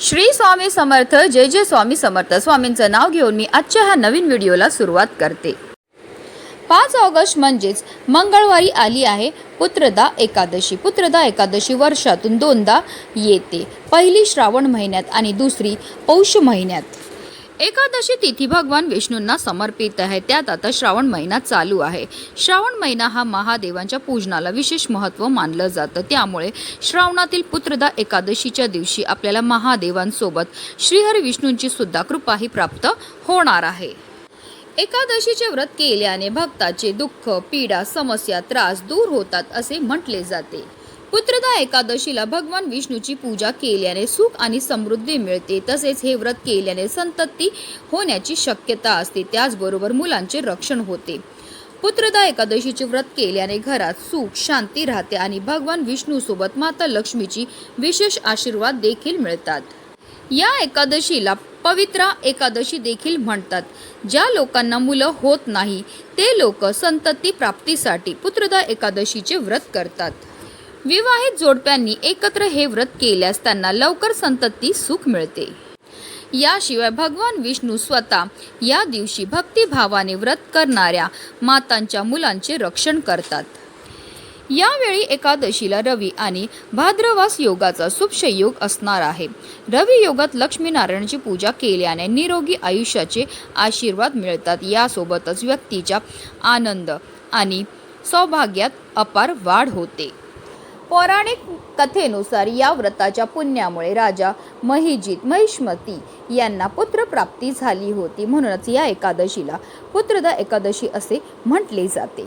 श्री स्वामी समर्थ जय जय स्वामी समर्थ. स्वामींचं नाव घेऊन मी आजच्या ह्या नवीन व्हिडिओला सुरुवात करते. पाच ऑगस्ट म्हणजेच मंगळवारी आली आहे पुत्रदा एकादशी. पुत्रदा एकादशी वर्षातून दोनदा येते. पहिली श्रावण महिन्यात आणि दुसरी पौष महिन्यात. एकादशी तिथी भगवान विष्णूंना समर्पित आहे. त्यात आता श्रावण महिना चालू आहे. श्रावण महिना हा महादेवांच्या पूजनाला विशेष महत्त्व मानलं जातं. त्यामुळे श्रावणातील पुत्रदा एकादशीच्या दिवशी आपल्याला महादेवांसोबत श्रीहरी विष्णूंची सुद्धा कृपाही प्राप्त होणार आहे. एकादशीचे व्रत केल्याने भक्ताचे दुःख पीडा समस्या त्रास दूर होतात असे म्हटले जाते. पुत्रदा एकादशीला भगवान विष्णूची पूजा केल्याने सुख आणि समृद्धी मिळते. तसेच हे व्रत केल्याने संतती होण्याची शक्यता असते. त्याचबरोबर मुलांचे रक्षण होते. पुत्रदा एकादशीचे व्रत केल्याने घरात सुख शांती राहते आणि भगवान विष्णूसोबत माता लक्ष्मीची विशेष आशीर्वाद देखील मिळतात. या एकादशीला पवित्रा एकादशी देखील म्हणतात. ज्या लोकांना मुलं होत नाही ते लोक संतती प्राप्तीसाठी पुत्रदा एकादशीचे व्रत करतात. विवाहित जोडप्यांनी एकत्र हे व्रत केल्यास त्यांना लवकर संतती सुख मिळते. याशिवाय भगवान विष्णू स्वतः या दिवशी भक्तिभावाने व्रत करणाऱ्या मातांच्या मुलांचे रक्षण करतात. यावेळी एकादशीला रवी आणि भाद्रवास योगाचा शुभयोग असणार आहे. रवी योगात लक्ष्मीनारायणाची पूजा केल्याने निरोगी आयुष्याचे आशीर्वाद मिळतात. यासोबतच व्यक्तीच्या आनंद आणि सौभाग्यात अपार वाढ होते. पौराणिक कथेनुसार या व्रताच्या पुण्यामुळे राजा महिजित महिष्मती यांना पुत्रप्राप्ती झाली होती. म्हणूनच या एकादशीला पुत्रदा एकादशी असे म्हटले जाते.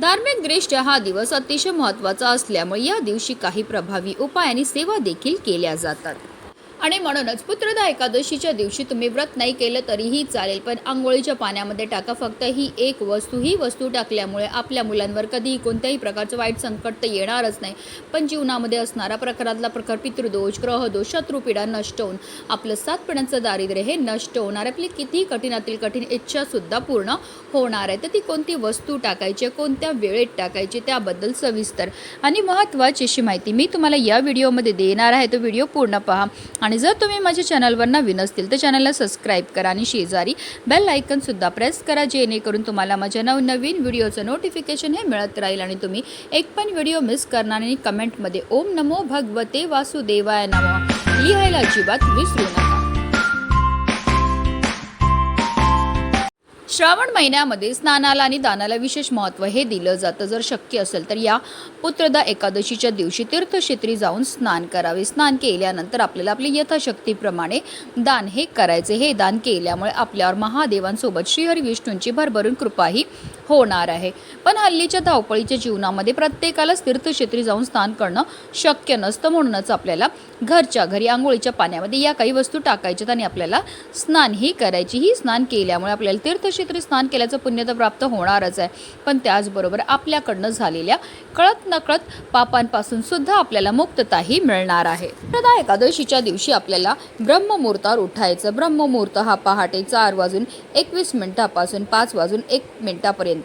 धार्मिक दृष्ट्या हा दिवस अतिशय महत्त्वाचा असल्यामुळे या दिवशी काही प्रभावी उपाय आणि सेवा देखील केल्या जातात. आणि म्हणूनच पुत्रदा एकादशीच्या दिवशी तुम्ही व्रत नाही केलं तरीही चालेल पण आंघोळीच्या पाण्यामध्ये टाका. फक्त ही एक वस्तू ही वस्तू टाकल्यामुळे आपल्या मुलांवर कधीही कोणत्याही प्रकारचं वाईट संकट तर येणारच नाही. पण जीवनामध्ये असणारा प्रकारातला प्रकार पितृदोष ग्रहदोष शत्रुपीडा नष्ट होऊन आपलं सात पिढ्यांचं दारिद्र्य हे नष्ट होणार. आपली किती कठीणातील कठीण इच्छासुद्धा पूर्ण होणार आहे. तर ती कोणती वस्तू टाकायची कोणत्या वेळेत टाकायची त्याबद्दल सविस्तर आणि महत्त्वाची अशी माहिती मी तुम्हाला या व्हिडिओमध्ये देणार आहे. तो व्हिडिओ पूर्ण पहा आणि जर तुम्ही माझ्या चॅनलवर नवीन असतील तर चॅनलला सबस्क्राईब करा आणि शेजारी बेल आयकनसुद्धा प्रेस करा जेणेकरून तुम्हाला माझ्या नवनवीन व्हिडिओचं नोटिफिकेशन हे मिळत राहील आणि तुम्ही एक पण व्हिडिओ मिस करणार आणि कमेंटमध्ये ओम नमो भगवते वासुदेवाय नमो. लिहायला अजिबात विसरू नका. श्रावण महिन्यामध्ये स्नानाला आणि दानाला विशेष महत्त्व हे दिलं जातं. जर शक्य असेल तर या पुत्रदा एकादशीच्या दिवशी तीर्थक्षेत्री जाऊन स्नान करावे. स्नान केल्यानंतर आपल्याला आपली यथाशक्तीप्रमाणे दान हे करायचे. हे दान केल्यामुळे आपल्यावर महादेवांसोबत श्रीहरी विष्णूंची भरभरून कृपाही होणार आहे. पण हल्लीच्या धावपळीच्या जीवनामध्ये प्रत्येकालाच तीर्थक्षेत्री जाऊन स्नान करणं शक्य नसतं म्हणूनच आपल्याला घरच्या घरी आंघोळीच्या पाण्यामध्ये या काही वस्तू टाकायच्यात आणि आपल्याला स्नानही करायची. ही स्नान केल्यामुळे आपल्याला तीर्थक्षेत्री स्नान केल्याचं पुण्य तर प्राप्त होणारच आहे. पण त्याचबरोबर आपल्याकडनं झालेल्या कळत नकळत पापांपासून सुद्धा आपल्याला मुक्तताही मिळणार आहे. प्रदा एकादशीच्या दिवशी आपल्याला ब्रह्ममुहूर्तावर उठायचं. ब्रह्ममुहूर्त हा पहाटे चार वाजून एकवीस मिनिटापासून पाच वाजून एक मिनिटापर्यंत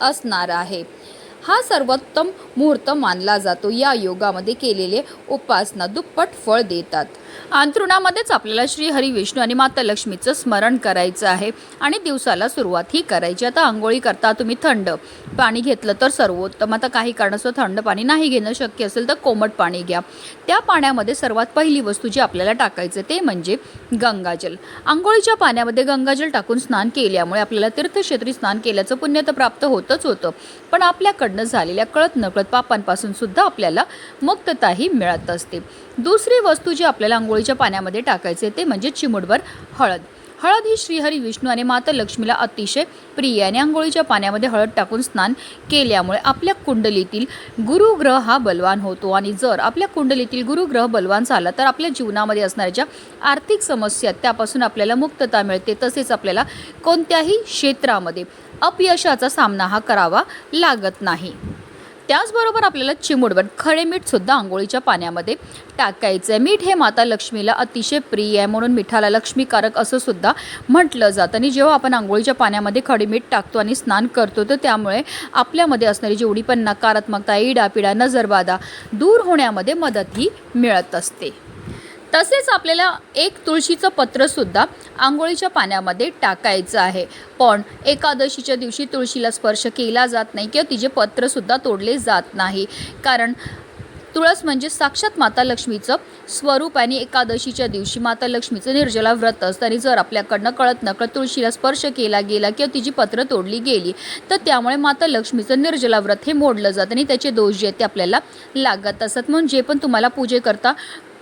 असणार आहे. हा सर्वोत्तम मुहूर्त मानला जातो. या योगामध्ये केलेले उपासना दुप्पट फळ देतात. अंथरुणामध्येच आपल्याला श्री हरी विष्णू आणि माता लक्ष्मीचं स्मरण करायचं आहे आणि दिवसाला सुरुवात ही करायची. आता आंघोळी करता तुम्ही थंड पाणी घेतलं तर सर्वोत्तम. आता काही कारणास्तव थंड पाणी नाही घेणं शक्य असेल तर कोमट पाणी घ्या. त्या पाण्यामध्ये सर्वात पहिली वस्तू जी आपल्याला टाकायचं ते म्हणजे गंगाजल. आंघोळीच्या पाण्यामध्ये गंगाजल टाकून स्नान केल्यामुळे आपल्याला तीर्थक्षेत्री स्नान केल्याचं पुण्य तर प्राप्त होतच होतं. पण आपल्याकडनं झालेल्या कळत नकळत पापांपासून सुद्धा आपल्याला मुक्तताही मिळत असते. दुसरी वस्तू जी आपल्याला आंघोळीच्या पाण्यामध्ये टाकायचे ते म्हणजे चिमुडभर हळद. हळद ही श्रीहरी विष्णू आणि माता लक्ष्मीला अतिशय प्रिय आणि आंघोळीच्या पाण्यामध्ये हळद टाकून स्नान केल्यामुळे आपल्या कुंडलीतील गुरुग्रह हा बलवान होतो. आणि जर आपल्या कुंडलीतील गुरुग्रह बलवान झाला तर आपल्या जीवनामध्ये असणाऱ्या ज्या आर्थिक समस्या त्यापासून आपल्याला मुक्तता मिळते. तसेच आपल्याला कोणत्याही क्षेत्रामध्ये अपयशाचा सामना हा करावा लागत नाही. त्याचबरोबर आपल्याला चिमुडभर खडे मीठसुद्धा आंघोळीच्या पाण्यामध्ये टाकायचं आहे मीठ हे माता लक्ष्मीला अतिशय प्रिय आहे म्हणून मिठाला लक्ष्मीकारक असं सुद्धा म्हटलं जातं. आणि जेव्हा आपण आंघोळीच्या पाण्यामध्ये खडे मीठ टाकतो आणि स्नान करतो तर त्यामुळे आपल्यामध्ये असणारी जेवढी पण नकारात्मकता इडापिडा नजरबाधा दूर होण्यामध्ये मदतही मिळत असते. तसेच आपल्याला एक तुळशीचं पत्रसुद्धा आंघोळीच्या पाण्यामध्ये टाकायचं आहे. पण एकादशीच्या दिवशी तुळशीला स्पर्श केला जात नाही किंवा तिचे पत्रसुद्धा तोडले जात नाही. कारण तुळस म्हणजे साक्षात माता लक्ष्मीचं स्वरूप आणि एकादशीच्या दिवशी माता लक्ष्मीचं निर्जला व्रत असतं. आणि जर आपल्याकडनं कळत नकळत तुळशीला स्पर्श केला गेला किंवा तिची पत्र तोडली गेली तर त्यामुळे माता लक्ष्मीचं निर्जला व्रत हे मोडलं जातं आणि त्याचे दोष जे आहेत ते आपल्याला लागत असतात. म्हणून जे पण तुम्हाला पूजेकरता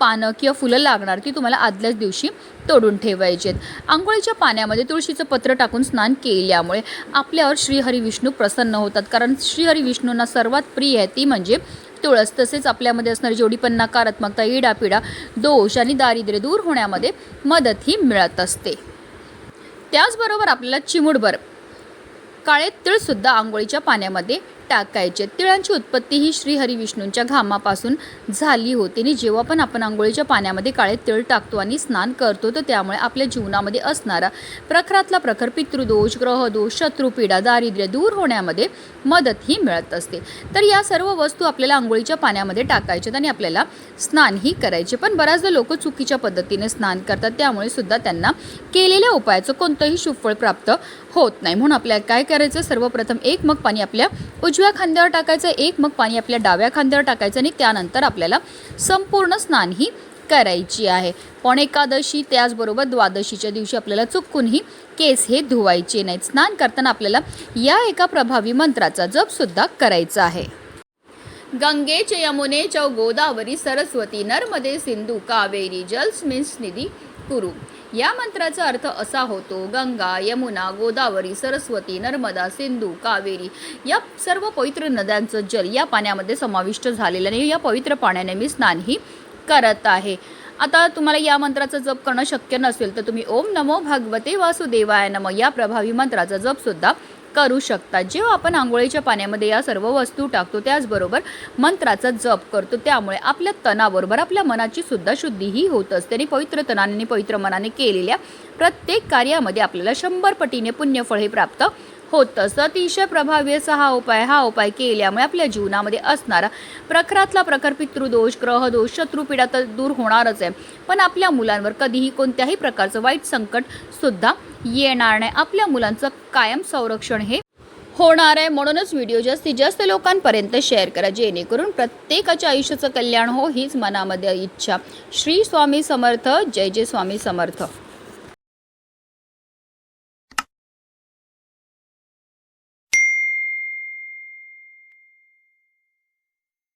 पानं किंवा फुलं लागणार ती तुम्हाला आदल्याच दिवशी तोडून ठेवायचे आहेत आंघोळीच्या पाण्यामध्ये तुळशीचं पत्र टाकून स्नान केल्यामुळे आपल्यावर श्रीहरी विष्णू प्रसन्न होतात. कारण श्रीहरी विष्णूंना सर्वात प्रिय आहे ती म्हणजे तुळस. तसेच आपल्यामध्ये असणारी जेवढी पण नकारात्मकता इडापिडा दोष आणि दारिद्र्य दूर होण्यामध्ये मदत ही मिळत असते. त्याचबरोबर आपल्याला चिमुडभर काळे तिळसुद्धा आंघोळीच्या पाण्यामध्ये टाकायचे. तिळांची उत्पत्ती ही श्री हरिविष्णूंच्या घामापासून झाली होती. आणि जेव्हा पण आपण आंघोळीच्या पाण्यामध्ये काळे तिळ टाकतो आणि स्नान करतो तर त्यामुळे आपल्या जीवनामध्ये असणारा प्रखरातला प्रखर पितृदोष ग्रहदोष शत्रुपीडा दारिद्र्य दूर होण्यामध्ये मदत ही मिळत असते. तर या सर्व वस्तू आपल्याला आंघोळीच्या पाण्यामध्ये टाकायच्यात आणि आपल्याला स्नानही करायचे. पण बऱ्याचदा लोक चुकीच्या पद्धतीने स्नान करतात. त्यामुळे सुद्धा त्यांना केलेल्या उपायाचं कोणतंही सुफळ प्राप्त होत नाही. म्हणून आपल्याला काय करायचं? सर्वप्रथम एक मग पाणी आपल्या उजव्या खांद्यावर टाकायचं एक मग पाणी आपल्या डाव्या खांद्यावर टाकायचं आणि त्यानंतर आपल्याला संपूर्ण स्नान ही करायची आहे. पण एकादशी त्याचबरोबर द्वादशीच्या दिवशी आपल्याला चुकूनही केस हे धुवायचे नाहीत. स्नान करताना आपल्याला या एका प्रभावी मंत्राचा जपसुद्धा करायचा आहे. गंगे च यमुने च गोदावरी सरस्वती नर्मदे सिंधू कावेरी जलस्मिन्स निधी कुरु. या मंत्राचा अर्थ असा होतो गंगा यमुना गोदावरी सरस्वती नर्मदा सिंधू कावेरी या सर्व पवित्र नद्यांचं जल या पाण्यामध्ये समाविष्ट झालेलं आणि या पवित्र पाण्याने मी स्नानही करत आहे. आता तुम्हाला या मंत्राचा जप करणं शक्य नसेल तर तुम्ही ओम नमो भगवते वासुदेवाय नम या प्रभावी मंत्राचा जपसुद्धा करू शकता. जेव्हा आपण आंघोळीच्या पाण्यामध्ये या सर्व वस्तू टाकतो त्याचबरोबर मंत्राचा जप करतो त्यामुळे आपल्या तणाबरोबर आपल्या मनाची सुद्धा शुद्धी ही होत असते. आणि पवित्र तनाने आणि पवित्र मनाने केलेल्या प्रत्येक कार्यामध्ये आपल्याला शंभर पटीने पुण्यफळ हे प्राप्त होत असतं. अतिशय प्रभावी असा हा उपाय हा उपाय केल्यामुळे आपल्या जीवनामध्ये असणारा प्रखरातला प्रखर पितृदोष ग्रहदोष शत्रुपीडा तर दूर होणारच आहे. पण आपल्या मुलांवर कधीही कोणत्याही प्रकारचं वाईट संकट सुद्धा येणार नाही. आपल्या मुलांचं कायम संरक्षण हे होणार आहे. म्हणूनच व्हिडिओ जास्तीत जास्त लोकांपर्यंत शेअर करा. जेणेकरून प्रत्येकाच्या आयुष्याचं कल्याण हो हीच मनामध्ये इच्छा. श्री स्वामी समर्थ. जय जय स्वामी समर्थ.